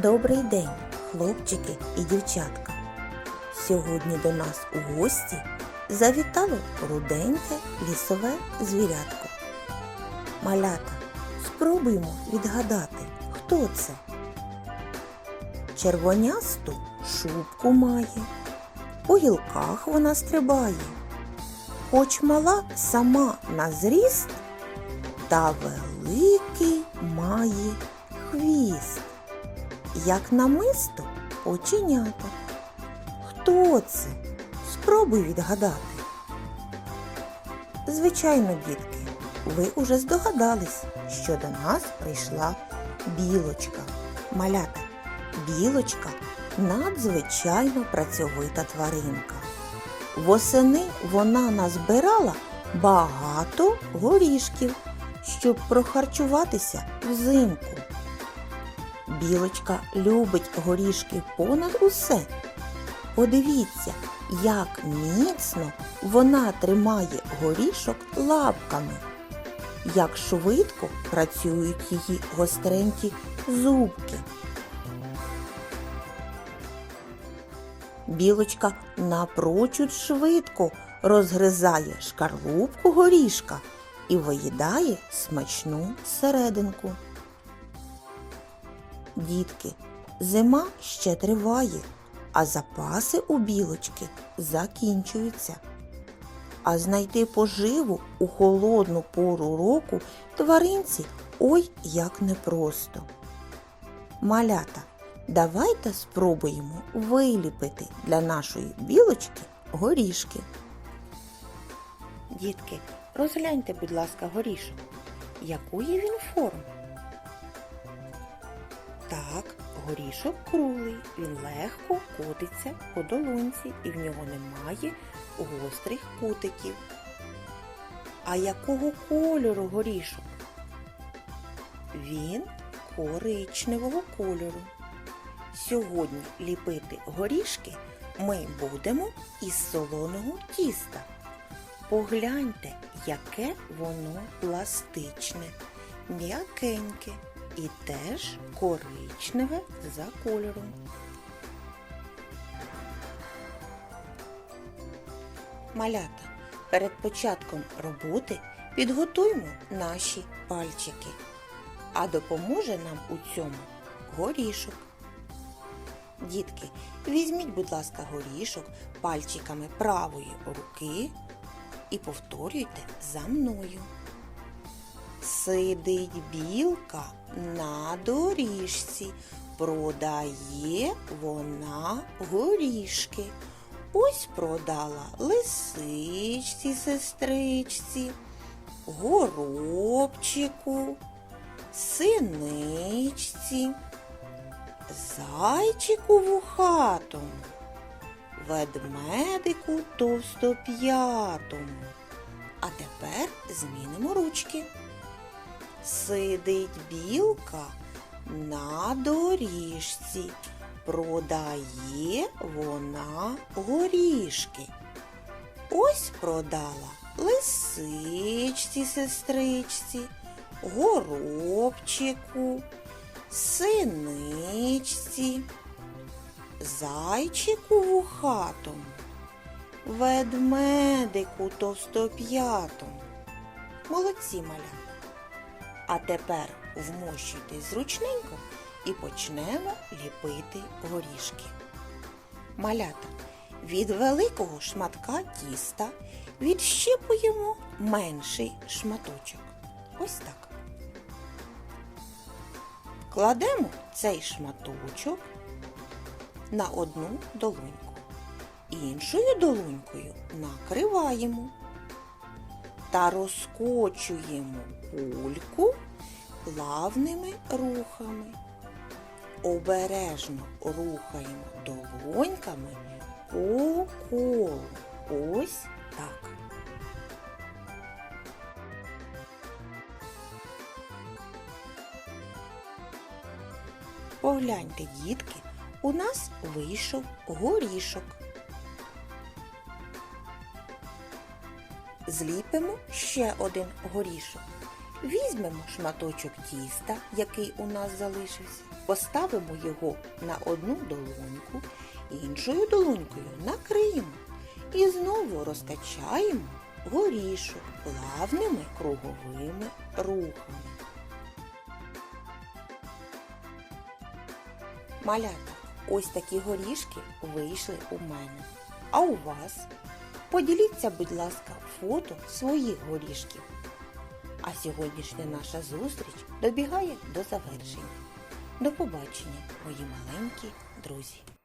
день, хлопчики і дівчатка. Сьогодні до нас у гості завітало руденьке лісове звірятко. Малята, спробуємо відгадати, хто це. Червонясту шубку має, по гілках вона стрибає, хоч мала сама на зріст, та великий має хвіст, як намисто оченята. Хто це? Спробуй відгадати. Звичайно, дітки, ви уже здогадались, що до нас прийшла білочка. Малята, білочка надзвичайно працьовита тваринка. Восени вона назбирала багато горішків, щоб прохарчуватися взимку. Білочка любить горішки понад усе. Подивіться, як міцно вона тримає горішок лапками, як швидко працюють її гостренькі зубки. Білочка напрочуд швидко розгризає шкарлупку горішка і виїдає смачну серединку. Дітки, зима ще триває, а запаси у білочки закінчуються. А знайти поживу у холодну пору року тваринці ой як непросто. Малята, давайте спробуємо виліпити для нашої білочки горішки. Дітки, розгляньте, будь ласка, горішок. Якої він форми? Так, горішок круглий, він легко котиться по долонці і в нього немає гострих кутиків. А якого кольору горішок? Він коричневого кольору. Сьогодні ліпити горішки ми будемо із солоного тіста. Погляньте, яке воно пластичне, м'якеньке і теж коричневе за кольором. Малята, перед початком роботи підготуймо наші пальчики, а допоможе нам у цьому горішок. Дітки, візьміть, будь ласка, горішок пальчиками правої руки і повторюйте за мною. Сидить білка на доріжці, продає вона горішки. Ось продала лисичці, сестричці, горобчику, синичці, зайчику вухатому, ведмедику товстоп'ятому. А тепер змінимо ручки. Сидить білка на доріжці, продає вона горішки. Ось продала лисичці, сестричці, горобчику, синичці, зайчику вухатому, ведмедику товстоп'ятому. Молодці малята. А тепер вмощуйтесь зручненько і почнемо ліпити горішки. Малята, від великого шматка тіста відщипуємо менший шматочок. Ось так. Кладемо цей шматочок на одну долоньку. Іншою долонькою накриваємо та розкочуємо кульку плавними рухами. Обережно рухаємо долоньками по колу. Ось так. Погляньте, дітки, у нас вийшов горішок. Зліпимо ще один горішок Візьмемо шматочок тіста, який у нас залишився, поставимо його на одну долоньку, іншою долонькою накриємо і знову розкачаємо горішок плавними круговими рухами. Малята, ось такі горішки вийшли у мене. А у вас? Поділіться, будь ласка, фото своїх горішків. А сьогоднішня наша зустріч добігає до завершення. До побачення, мої маленькі друзі!